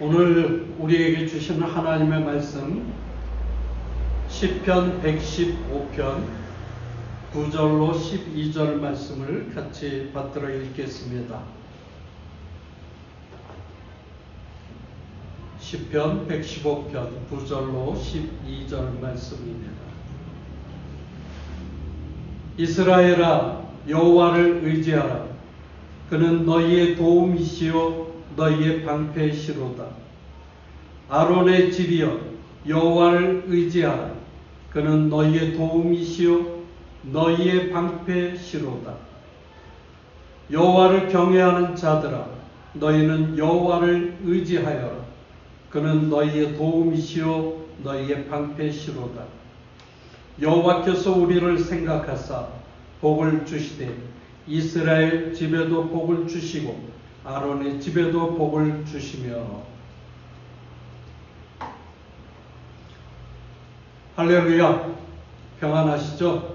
오늘 우리에게 주시는 하나님의 말씀 시편 115편 9절로 12절 말씀을 같이 받들어 읽겠습니다. 시편 115편 9절로 12절 말씀입니다. 이스라엘아 여호와를 의지하라 그는 너희의 도움이시요 너희의 방패시로다. 아론의 집이여 여호와를 의지하라. 그는 너희의 도움이시요 너희의 방패시로다. 여호와를 경외하는 자들아 너희는 여호와를 의지하여라. 그는 너희의 도움이시요 너희의 방패시로다. 여호와께서 우리를 생각하사 복을 주시되 이스라엘 집에도 복을 주시고 아론의 집에도 복을 주시며 할렐루야 평안하시죠?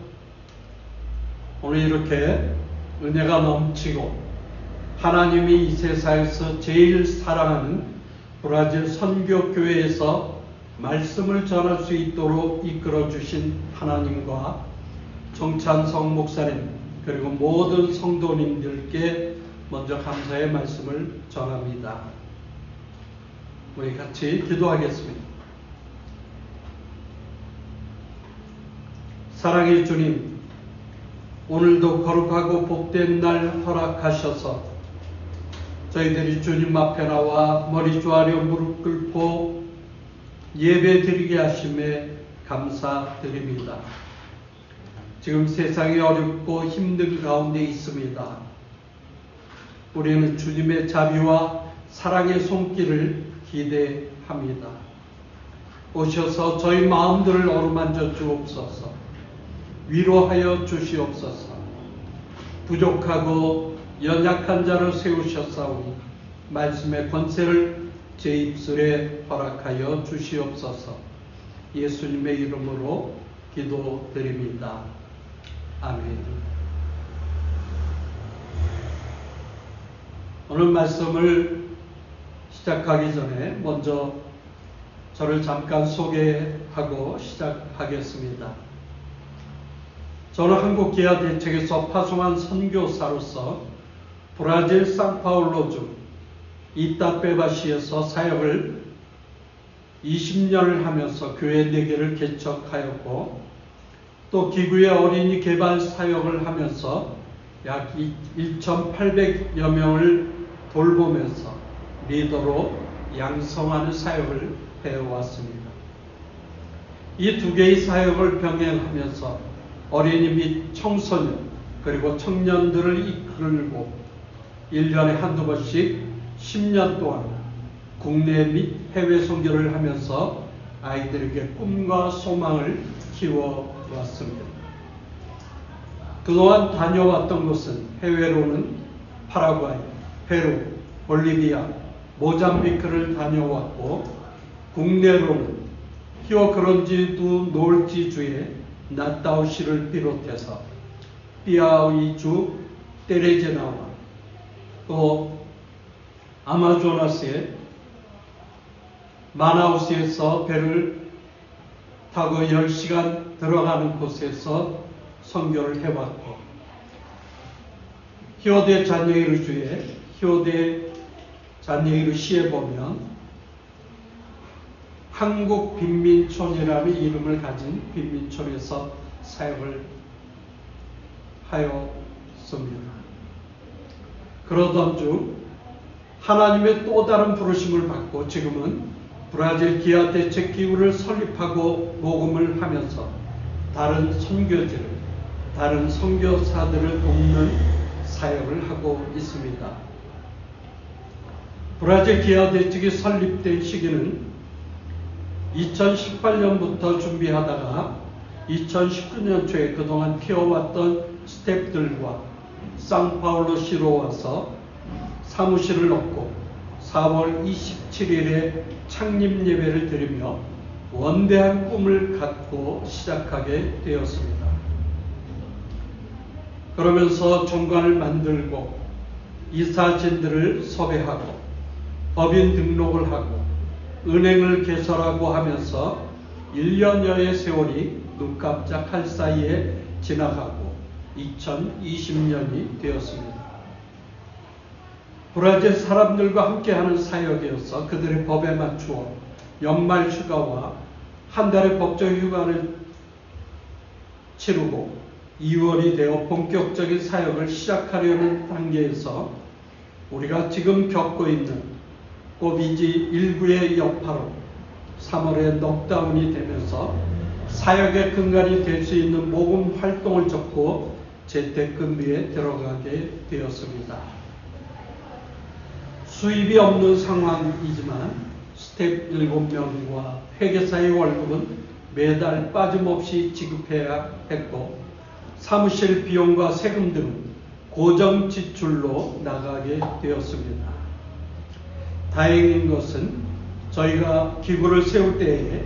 오늘 이렇게 은혜가 넘치고 하나님이 이 세상에서 제일 사랑하는 브라질 선교교회에서 말씀을 전할 수 있도록 이끌어 주신 하나님과 정찬성 목사님 그리고 모든 성도님들께 먼저 감사의 말씀을 전합니다. 우리 같이 기도하겠습니다. 사랑의 주님, 오늘도 거룩하고 복된 날 허락하셔서 저희들이 주님 앞에 나와 머리 조아려 무릎 꿇고 예배 드리게 하심에 감사드립니다. 지금 세상이 어렵고 힘든 가운데 있습니다. 우리는 주님의 자비와 사랑의 손길을 기대합니다. 오셔서 저희 마음들을 어루만져 주옵소서. 위로하여 주시옵소서. 부족하고 연약한 자를 세우셨사오니 말씀의 권세를 제 입술에 허락하여 주시옵소서. 예수님의 이름으로 기도드립니다. 아멘. 오늘 말씀을 시작하기 전에 먼저 저를 잠깐 소개하고 시작하겠습니다. 저는 한국 기아 대책에서 파송한 선교사로서 브라질 상파울로주 이따페바시에서 사역을 20년을 하면서 교회 4개를 개척하였고 또 기구의 어린이 개발 사역을 하면서 약 1,800여 명을 돌보면서 리더로 양성하는 사역을 해왔습니다. 이 두 개의 사역을 병행하면서 어린이 및 청소년 그리고 청년들을 이끌고 1년에 한두 번씩 10년 동안 국내 및 해외 선교를 하면서 아이들에게 꿈과 소망을 키워왔습니다. 그동안 다녀왔던 곳은 해외로는 파라과이, 페루, 볼리비아, 모잠비크를 다녀왔고 국내로는 히오그런지도 노을지주의 나타우시를 비롯해서 삐아이주 테레제나와 또 아마조나스의 마나우스에서 배를 타고 10시간 들어가는 곳에서 선교를 해왔고 히오데 잔예이르주의 히오데 잔예이르 시에 보면 한국 빈민촌이라는 이름을 가진 빈민촌에서 사역을 하였습니다. 그러던 중 하나님의 또 다른 부르심을 받고 지금은 브라질 기아 대책 기구를 설립하고 모금을 하면서 다른 선교지를 다른 선교사들을 돕는 사역을 하고 있습니다. 브라질 기아 대책이 설립된 시기는 2018년부터 준비하다가 2019년 초에 그동안 키워왔던 스탭들과 상파울로시로 와서 사무실을 얻고 4월 27일에 창립 예배를 드리며 원대한 꿈을 갖고 시작하게 되었습니다. 그러면서 종관을 만들고 이사진들을 섭외하고 법인 등록을 하고 은행을 개설하고 하면서 1년여의 세월이 눈 깜짝 할 사이에 지나가고 2020년이 되었습니다. 브라질 사람들과 함께하는 사역이어서 그들의 법에 맞추어 연말 휴가와 한 달의 법정 휴가를 치르고 2월이 되어 본격적인 사역을 시작하려는 단계에서 우리가 지금 겪고 있는 코비지 19의 여파로 3월에 넉다운이 되면서 사역의 근간이 될 수 있는 모금 활동을 접고 재택근무에 들어가게 되었습니다. 수입이 없는 상황이지만 스텝 7명과 회계사의 월급은 매달 빠짐없이 지급해야 했고 사무실 비용과 세금 등 고정 지출로 나가게 되었습니다. 다행인 것은 저희가 기구를 세울 때에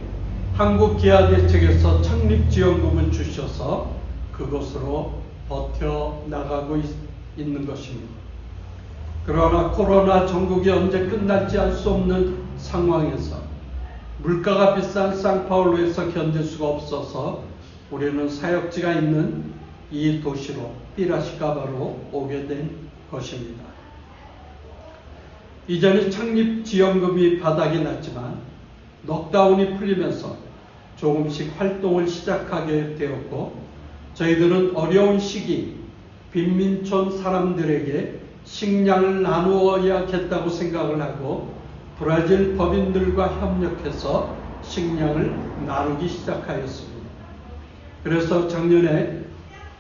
한국 기아 대책에서 창립 지원금을 주셔서 그것으로 버텨 나가고 있, 는 것입니다. 그러나 코로나 전국이 언제 끝날지 알 수 없는 상황에서 물가가 비싼 상파울루에서 견딜 수가 없어서 우리는 사역지가 있는 이 도시로 피라시카바로 오게 된 것입니다. 이전에 창립 지원금이 바닥이 났지만 넉다운이 풀리면서 조금씩 활동을 시작하게 되었고 저희들은 어려운 시기 빈민촌 사람들에게 식량을 나누어야겠다고 생각을 하고 브라질 법인들과 협력해서 식량을 나누기 시작하였습니다. 그래서 작년에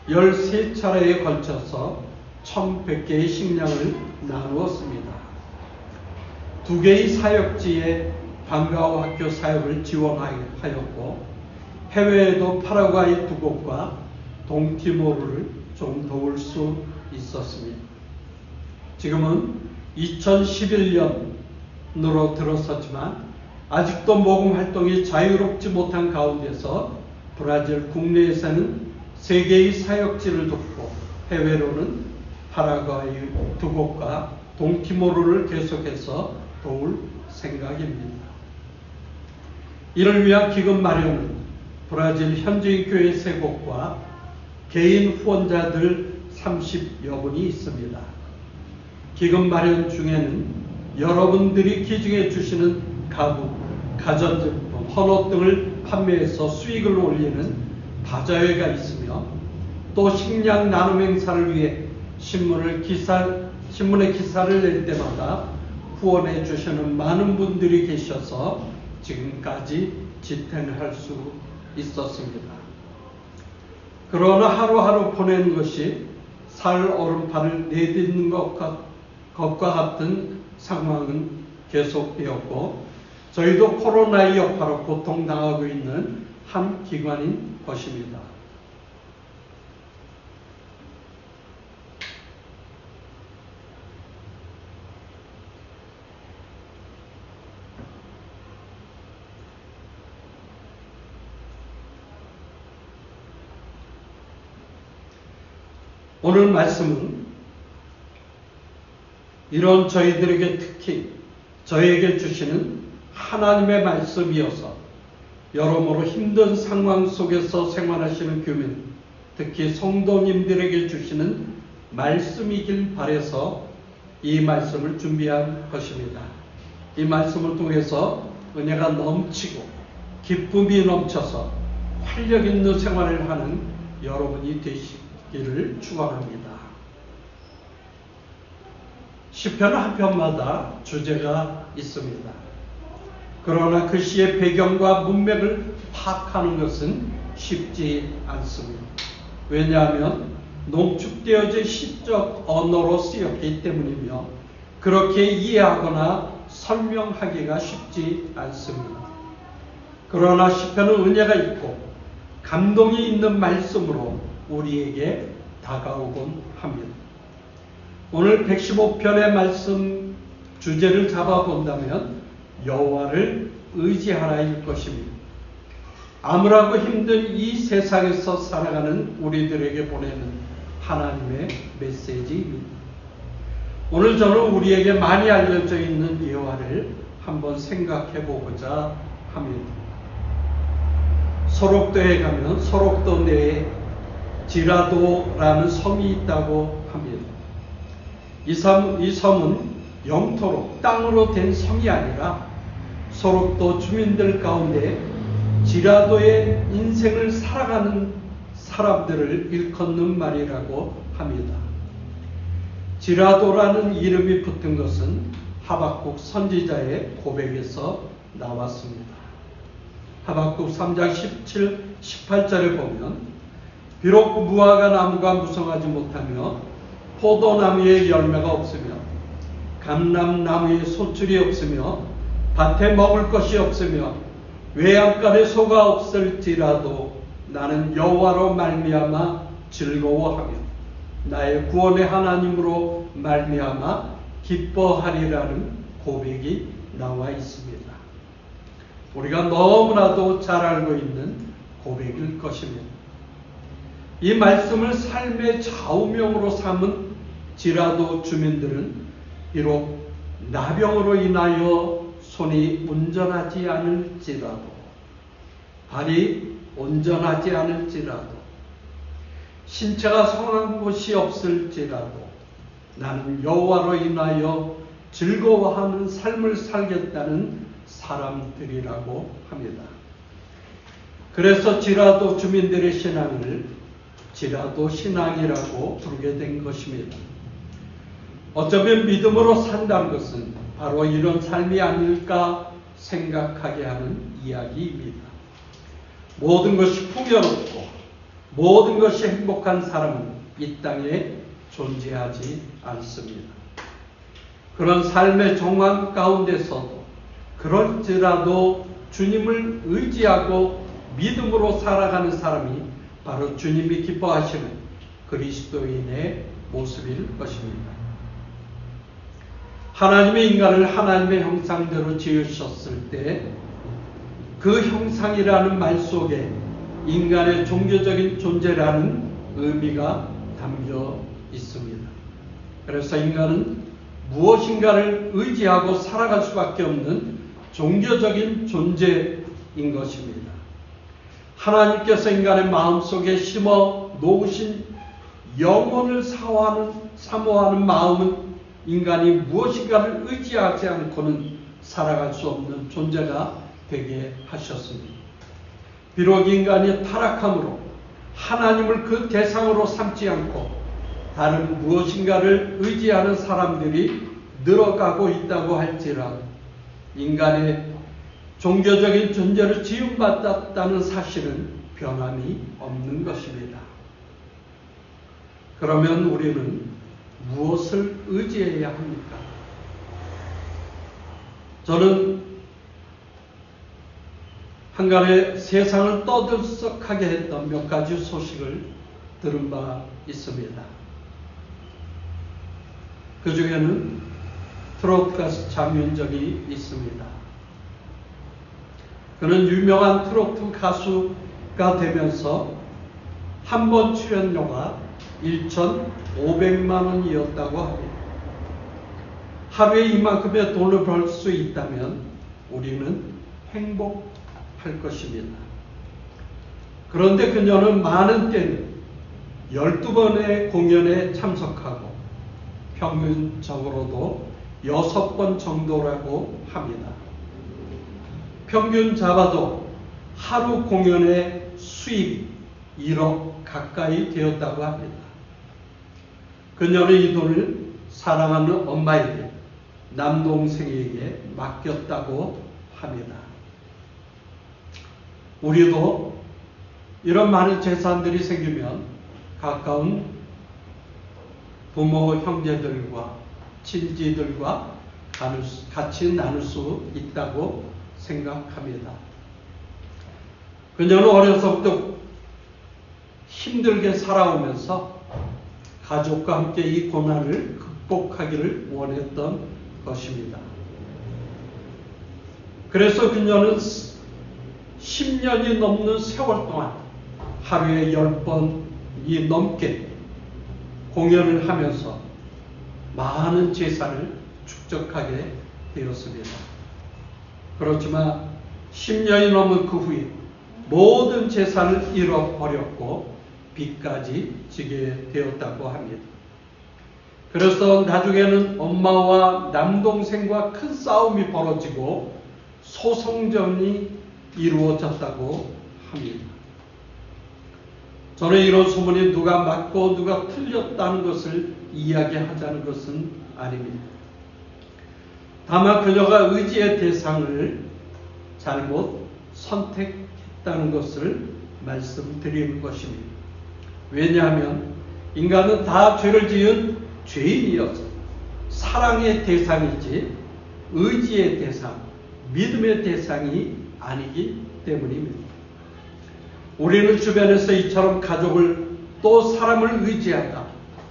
13차례에 걸쳐서 1100개의 식량을 나누었습니다. 두 개의 사역지에 방과후 학교 사역을 지원하였고 해외에도 파라과이 두 곳과 동티모르를 좀 도울 수 있었습니다. 지금은 2011년으로 들어섰지만 아직도 모금 활동이 자유롭지 못한 가운데서 브라질 국내에서는 세 개의 사역지를 돕고 해외로는 파라과이 두 곳과 동티모르를 계속해서 도울 생각입니다. 이를 위한 기금 마련은 브라질 현지인 교회 세 곳과 개인 후원자들 30여 분이 있습니다. 기금 마련 중에는 여러분들이 기증해 주시는 가구, 가전제품, 헌옷 등을 판매해서 수익을 올리는 바자회가 있으며 또 식량 나눔 행사를 위해 신문을 기사, 신문에 기사를 낼 때마다 후원해 주시는 많은 분들이 계셔서 지금까지 지탱할 수 있었습니다. 그러나 하루하루 보내는 것이 살 오른팔을 내딛는 것과, 것과 같은 상황은 계속되었고 저희도 코로나의 여파로 고통당하고 있는 한 기관인 것입니다. 오늘 말씀은 이런 저희들에게 특히 저에게 주시는 하나님의 말씀이어서 여러모로 힘든 상황 속에서 생활하시는 교민, 특히 성도님들에게 주시는 말씀이길 바래서 이 말씀을 준비한 것입니다. 이 말씀을 통해서 은혜가 넘치고 기쁨이 넘쳐서 활력 있는 생활을 하는 여러분이 되시고 기를 축원합니다. 시편 한 편마다 주제가 있습니다. 그러나 그 시의 배경과 문맥을 파악하는 것은 쉽지 않습니다. 왜냐하면 농축되어진 시적 언어로 쓰였기 때문이며 그렇게 이해하거나 설명하기가 쉽지 않습니다. 그러나 시편은 은혜가 있고 감동이 있는 말씀으로 우리에게 다가오곤 합니다. 오늘 115편의 말씀 주제를 잡아본다면 여호와를 의지하라일 것입니다. 아무라고 힘든 이 세상에서 살아가는 우리들에게 보내는 하나님의 메시지입니다. 오늘 저는 우리에게 많이 알려져 있는 예화를 한번 생각해 보고자 합니다. 소록도에 가면 소록도 내에 지라도라는 섬이 있다고 합니다. 이, 섬, 이 섬은 영토로 땅으로 된 섬이 아니라 소록도 주민들 가운데 지라도의 인생을 살아가는 사람들을 일컫는 말이라고 합니다. 지라도라는 이름이 붙은 것은 하박국 선지자의 고백에서 나왔습니다. 하박국 3장 17, 18절에 보면 비록 무화과 나무가 무성하지 못하며 포도나무에 열매가 없으며 감람나무에 소출이 없으며 밭에 먹을 것이 없으며 외양간에 소가 없을지라도 나는 여호와로 말미암아 즐거워하며 나의 구원의 하나님으로 말미암아 기뻐하리라는 고백이 나와 있습니다. 우리가 너무나도 잘 알고 있는 고백일 것입니다. 이 말씀을 삶의 좌우명으로 삼은 지라도 주민들은 비록 나병으로 인하여 손이 온전하지 않을지라도 발이 온전하지 않을지라도 신체가 성한 곳이 없을지라도 나는 여호와로 인하여 즐거워하는 삶을 살겠다는 사람들이라고 합니다. 그래서 지라도 주민들의 신앙을 지라도 신앙이라고 부르게 된 것입니다. 어쩌면 믿음으로 산다는 것은 바로 이런 삶이 아닐까 생각하게 하는 이야기입니다. 모든 것이 풍요롭고 모든 것이 행복한 사람은 이 땅에 존재하지 않습니다. 그런 삶의 정황 가운데서도 그럴지라도 주님을 의지하고 믿음으로 살아가는 사람이 바로 주님이 기뻐하시는 그리스도인의 모습일 것입니다. 하나님의 인간을 하나님의 형상대로 지으셨을 때 그 형상이라는 말 속에 인간의 종교적인 존재라는 의미가 담겨 있습니다. 그래서 인간은 무엇인가를 의지하고 살아갈 수밖에 없는 종교적인 존재인 것입니다. 하나님께서 인간의 마음속에 심어 놓으신 영혼을 사모하는, 사모하는 마음은 인간이 무엇인가를 의지하지 않고는 살아갈 수 없는 존재가 되게 하셨습니다. 비록 인간이 타락함으로 하나님을 그 대상으로 삼지 않고 다른 무엇인가를 의지하는 사람들이 늘어가고 있다고 할지라도 인간의 종교적인 존재를 지음받았다는 사실은 변함이 없는 것입니다. 그러면 우리는 무엇을 의지해야 합니까? 저는 한간에 세상을 떠들썩하게 했던 몇 가지 소식을 들은 바 있습니다. 그 중에는 트로트 가수 장윤정이 있습니다. 그는 유명한 트로트 가수가 되면서 한 번 출연료가 1,500만 원이었다고 합니다. 하루에 이만큼의 돈을 벌 수 있다면 우리는 행복할 것입니다. 그런데 그녀는 많은 때는 12번의 공연에 참석하고 평균적으로도 6번 정도라고 합니다. 평균 잡아도 하루 공연의 수입 1억 가까이 되었다고 합니다. 그녀는 이 돈을 사랑하는 엄마에게 남동생에게 맡겼다고 합니다. 우리도 이런 많은 재산들이 생기면 가까운 부모, 형제들과 친지들과 같이 나눌 수 있다고 생각합니다. 그녀는 어려서부터 힘들게 살아오면서 가족과 함께 이 고난을 극복하기를 원했던 것입니다. 그래서 그녀는 10년이 넘는 세월 동안 하루에 10번이 넘게 공연을 하면서 많은 재산을 축적하게 되었습니다. 그렇지만 10년이 넘은 그 후에 모든 재산을 잃어버렸고 빚까지 지게 되었다고 합니다. 그래서 나중에는 엄마와 남동생과 큰 싸움이 벌어지고 소송전이 이루어졌다고 합니다. 저는 이런 소문이 누가 맞고 누가 틀렸다는 것을 이야기하자는 것은 아닙니다. 다만 그녀가 의지의 대상을 잘못 선택했다는 것을 말씀드리는 것입니다. 왜냐하면 인간은 다 죄를 지은 죄인이어서 사랑의 대상이지 의지의 대상, 믿음의 대상이 아니기 때문입니다. 우리는 주변에서 이처럼 가족을 또 사람을 의지하다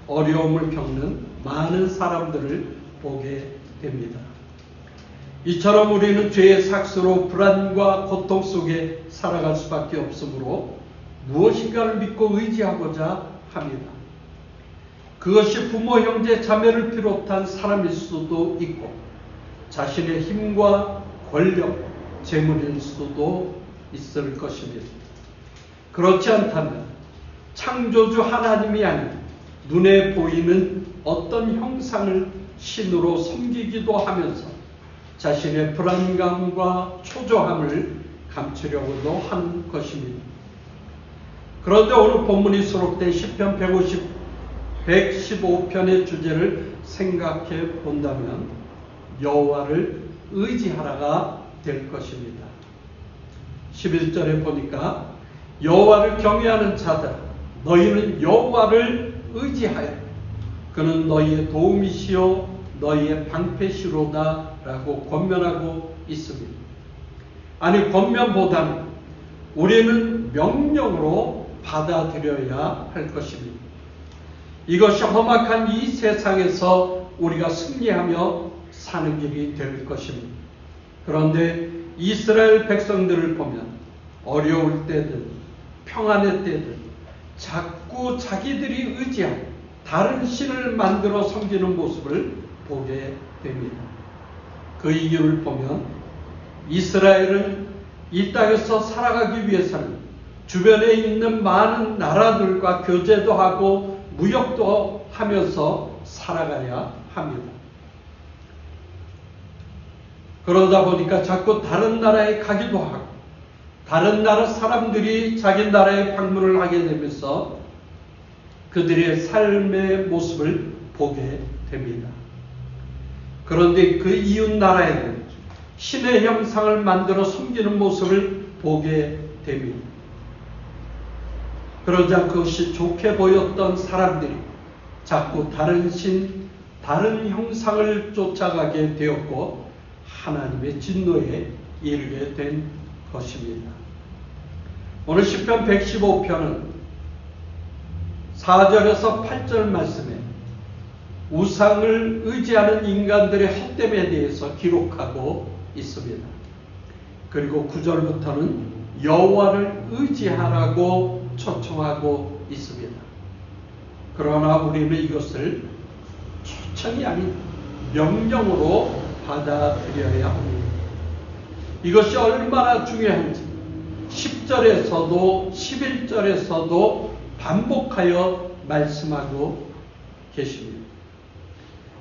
어려움을 겪는 많은 사람들을 보게 됩니다. 이처럼 우리는 죄의 삭스로 불안과 고통 속에 살아갈 수밖에 없으므로 무엇인가를 믿고 의지하고자 합니다. 그것이 부모, 형제, 자매를 비롯한 사람일 수도 있고 자신의 힘과 권력, 재물일 수도 있을 것입니다. 그렇지 않다면 창조주 하나님이 아닌 눈에 보이는 어떤 형상을 신으로 섬기기도 하면서 자신의 불안감과 초조함을 감추려고도 한 것입니다. 그런데 오늘 본문이 수록된 10편 150, 115편의 주제를 생각해 본다면 여호와를 의지하라가 될 것입니다. 11절에 보니까 여호와를 경외하는 자들 너희는 여호와를 의지하여 그는 너희의 도움이시요 너희의 방패시로다 라고 권면하고 있습니다. 아니 권면보다는 우리는 명령으로 받아들여야 할 것입니다. 이것이 험악한 이 세상에서 우리가 승리하며 사는 길이 될 것입니다. 그런데 이스라엘 백성들을 보면 어려울 때든 평안의 때든 자꾸 자기들이 의지한 다른 신을 만들어 섬기는 모습을 보게 됩니다. 그 이유를 보면 이스라엘은 이 땅에서 살아가기 위해서는 주변에 있는 많은 나라들과 교제도 하고 무역도 하면서 살아가야 합니다. 그러다 보니까 자꾸 다른 나라에 가기도 하고 다른 나라 사람들이 자기 나라에 방문을 하게 되면서 그들의 삶의 모습을 보게 됩니다. 그런데 그 이웃 나라에는 신의 형상을 만들어 숨기는 모습을 보게 됩니다. 그러자 그것이 좋게 보였던 사람들이 자꾸 다른 신, 다른 형상을 쫓아가게 되었고 하나님의 진노에 이르게 된 것입니다. 오늘 10편 115편은 4절에서 8절 말씀에 우상을 의지하는 인간들의 헛됨에 대해서 기록하고 있습니다. 그리고 9절부터는 여호와를 의지하라고 초청하고 있습니다. 그러나 우리는 이것을 초청이 아닌 명령으로 받아들여야 합니다. 이것이 얼마나 중요한지 10절에서도 11절에서도 반복하여 말씀하고 계십니다.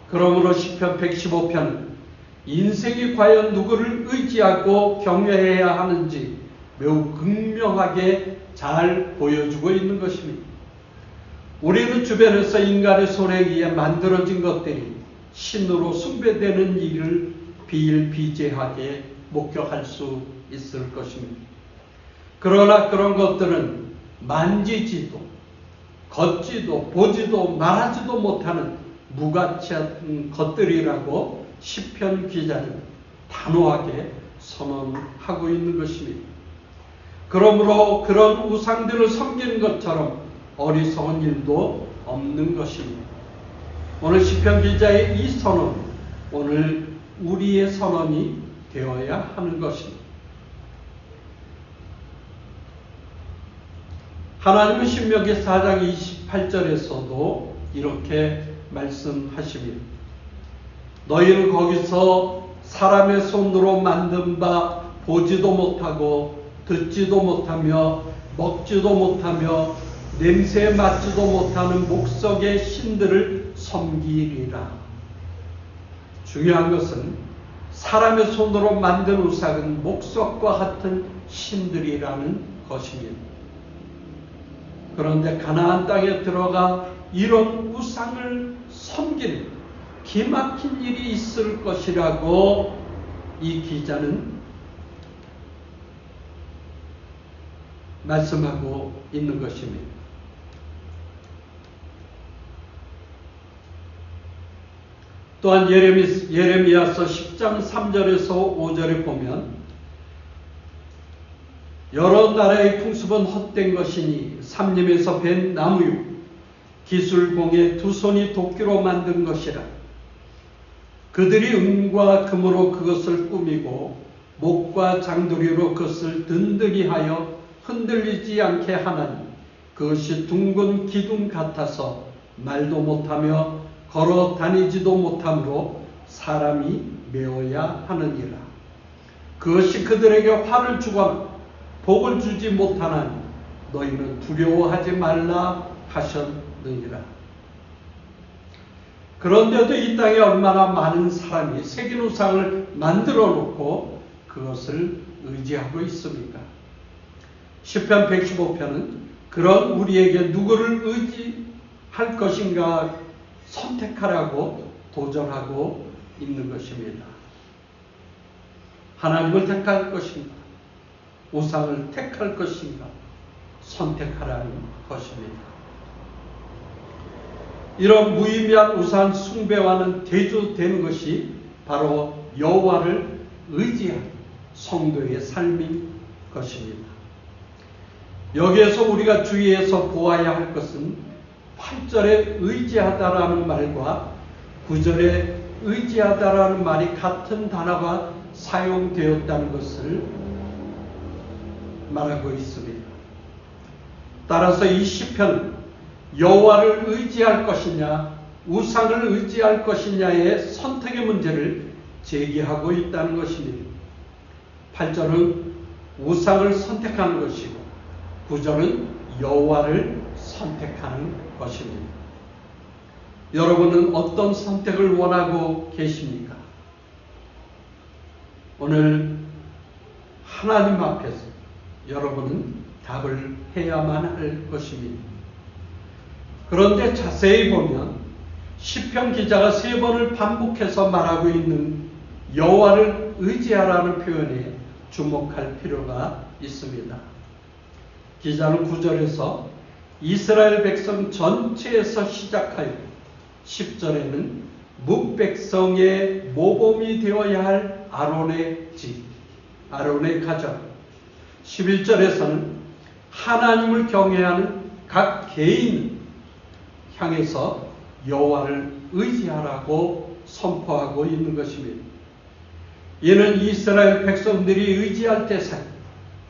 그러므로 시편 115편 인생이 과연 누구를 의지하고 경외해야 하는지 매우 극명하게 잘 보여주고 있는 것입니다. 우리는 주변에서 인간의 손에 의해 만들어진 것들이 신으로 숭배되는 일을 비일비재하게 목격할 수 있을 것입니다. 그러나 그런 것들은 만지지도 걷지도 보지도 말하지도 못하는 무가치한 것들이라고 시편 기자는 단호하게 선언하고 있는 것입니다. 그러므로 그런 우상들을 섬기는 것처럼 어리석은 일도 없는 것입니다. 오늘 시편 기자의 이 선언, 오늘 우리의 선언이 되어야 하는 것입니다. 하나님은 신명기 4장 28절에서도 이렇게 말씀하십니다. 너희는 거기서 사람의 손으로 만든 바 보지도 못하고 듣지도 못하며 먹지도 못하며 냄새 맡지도 못하는 목석의 신들을 섬기리라. 중요한 것은 사람의 손으로 만든 우상은 목석과 같은 신들이라는 것입니다. 그런데 가나안 땅에 들어가 이런 우상을 섬기는 기막힌 일이 있을 것이라고 이 기자는 말씀하고 있는 것입니다. 또한 예레미, 예레미야서 10장 3절에서 5절에 보면 여러 나라의 풍습은 헛된 것이니 삼림에서 벤 나무요 기술공의 두 손이 도끼로 만든 것이라 그들이 은과 금으로 그것을 꾸미고 목과 장도리로 그것을 든든히 하여 흔들리지 않게 하나니 그것이 둥근 기둥 같아서 말도 못하며 걸어 다니지도 못하므로 사람이 메어야 하느니라. 그것이 그들에게 화를 주거나 복을 주지 못하나니 너희는 두려워하지 말라 하셨느니라. 그런데도 이 땅에 얼마나 많은 사람이 새긴 우상을 만들어 놓고 그것을 의지하고 있습니까? 10편 115편은 그런 우리에게 누구를 의지할 것인가 선택하라고 도전하고 있는 것입니다. 하나님을 택할 것인가? 우상을 택할 것인가? 선택하라는 것입니다. 이런 무의미한 우상 숭배와는 대조되는 것이 바로 여호와를 의지한 성도의 삶인 것입니다. 여기에서 우리가 주의해서 보아야 할 것은 8절에 의지하다라는 말과 9절에 의지하다라는 말이 같은 단어가 사용되었다는 것을 말하고 있습니다. 따라서 이 시편 여호와를 의지할 것이냐 우상을 의지할 것이냐의 선택의 문제를 제기하고 있다는 것입니다. 8절은 우상을 선택하는 것이고 9절은 여호와를 선택하는 것입니다. 여러분은 어떤 선택을 원하고 계십니까? 오늘 하나님 앞에서 여러분은 답을 해야만 할 것입니다. 그런데 자세히 보면 시편 기자가 세 번을 반복해서 말하고 있는 여호와를 의지하라는 표현에 주목할 필요가 있습니다. 기자는 구절에서 이스라엘 백성 전체에서 시작하여 10절에는 묵백성의 모범이 되어야 할 아론의 집, 아론의 가정. 11절에서는 하나님을 경외하는 각 개인 향해서 여호와를 의지하라고 선포하고 있는 것입니다. 이는 이스라엘 백성들이 의지할 대상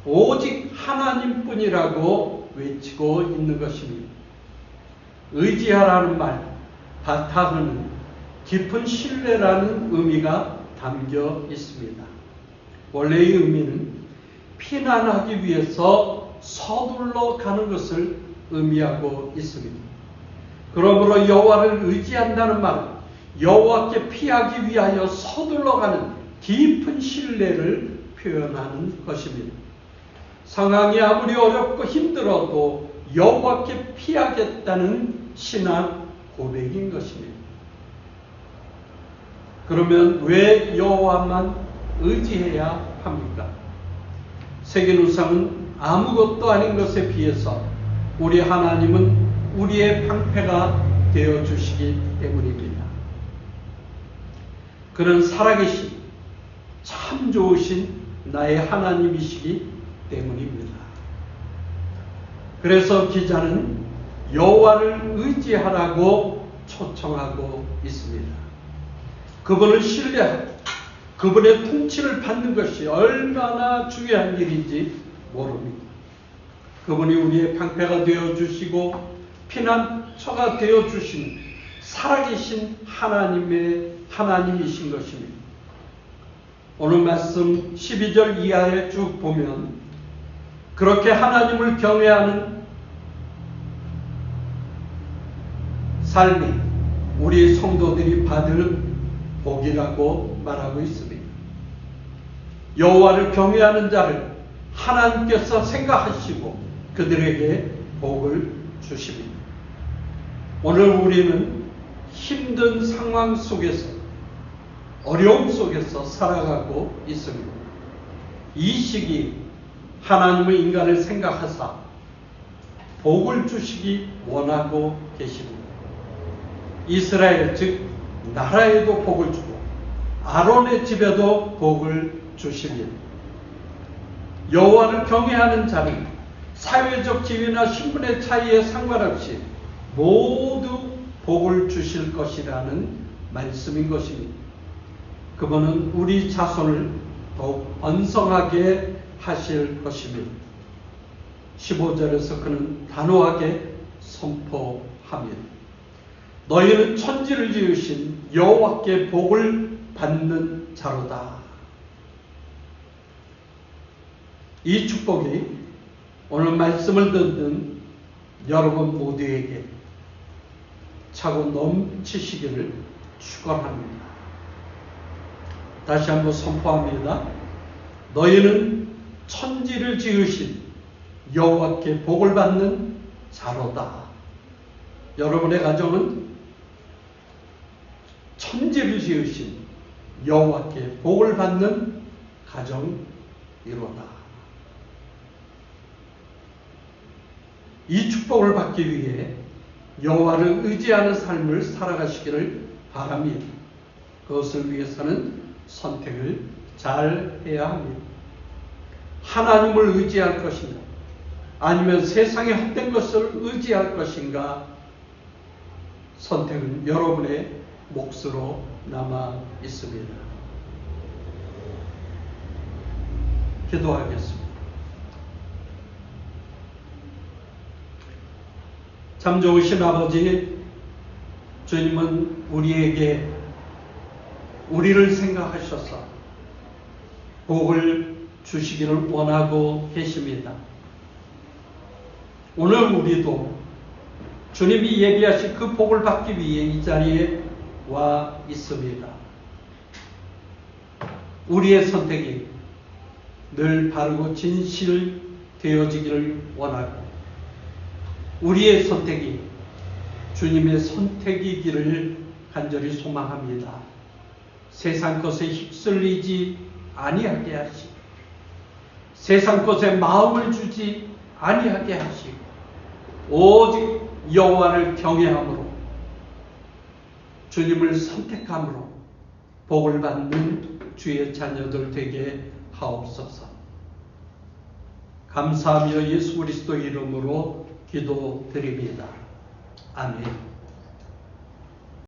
오직 하나님뿐이라고 외치고 있는 것입니다. 의지하라는 말, 바타흐는 깊은 신뢰라는 의미가 담겨 있습니다. 원래의 의미는 피난하기 위해서 서둘러 가는 것을 의미하고 있습니다. 그러므로 여호와를 의지한다는 말은 여호와께 피하기 위하여 서둘러 가는 깊은 신뢰를 표현하는 것입니다. 상황이 아무리 어렵고 힘들어도 여호와께 피하겠다는 신앙 고백인 것입니다. 그러면 왜 여호와만 의지해야 합니까? 세계 우상은 아무것도 아닌 것에 비해서 우리 하나님은 우리의 방패가 되어 주시기 때문입니다. 그는 살아계신 참 좋으신 나의 하나님이시기 때문입니다. 그래서 기자는 여호와를 의지하라고 초청하고 있습니다. 그분을 신뢰하고 그분의 통치를 받는 것이 얼마나 중요한 일인지 모릅니다. 그분이 우리의 방패가 되어 주시고 피난처가 되어 주신 살아계신 하나님의 하나님이신 것입니다. 오늘 말씀 12절 이하에 쭉 보면 그렇게 하나님을 경외하는 삶이 우리 성도들이 받을 복이라고 말하고 있습니다. 여호와를 경외하는 자를 하나님께서 생각하시고 그들에게 복을 주십니다. 오늘 우리는 힘든 상황 속에서 어려움 속에서 살아가고 있습니다. 이 시기 하나님의 인간을 생각하사 복을 주시기 원하고 계십니다. 이스라엘 즉 나라에도 복을 주고 아론의 집에도 복을 주십니다. 여호와를 경외하는 자는 사회적 지위나 신분의 차이에 상관없이 모두 복을 주실 것이라는 말씀인 것입니다. 그분은 우리 자손을 더욱 번성하게 하실 것입니다. 15절에서 그는 단호하게 선포합니다. 너희는 천지를 지으신 여호와께 복을 받는 자로다. 이 축복이 오늘 말씀을 듣는 여러분 모두에게 차고 넘치시기를 축원합니다. 다시 한번 선포합니다. 너희는 천지를 지으신 여호와께 복을 받는 자로다. 여러분의 가정은 천지를 지으신 여호와께 복을 받는 가정이로다. 이 축복을 받기 위해 여호와를 의지하는 삶을 살아가시기를 바랍니다. 그것을 위해서는 선택을 잘 해야 합니다. 하나님을 의지할 것인가? 아니면 세상의 헛된 것을 의지할 것인가? 선택은 여러분의 몫으로 남아 있습니다. 기도하겠습니다. 참 좋으신 아버지, 주님은 우리에게 우리를 생각하셔서 복을 주시기를 원하고 계십니다. 오늘 우리도 주님이 얘기하신 그 복을 받기 위해 이 자리에 와 있습니다. 우리의 선택이 늘 바르고 진실 되어지기를 원하고 우리의 선택이 주님의 선택이기를 간절히 소망합니다. 세상 것에 휩쓸리지 아니하게 하시고 세상 것에 마음을 주지 아니하게 하시고 오직 여호와를 경외함으로 주님을 선택함으로 복을 받는 주의 자녀들 되게 하옵소서. 감사하며 예수 그리스도 이름으로 기도드립니다. 아멘.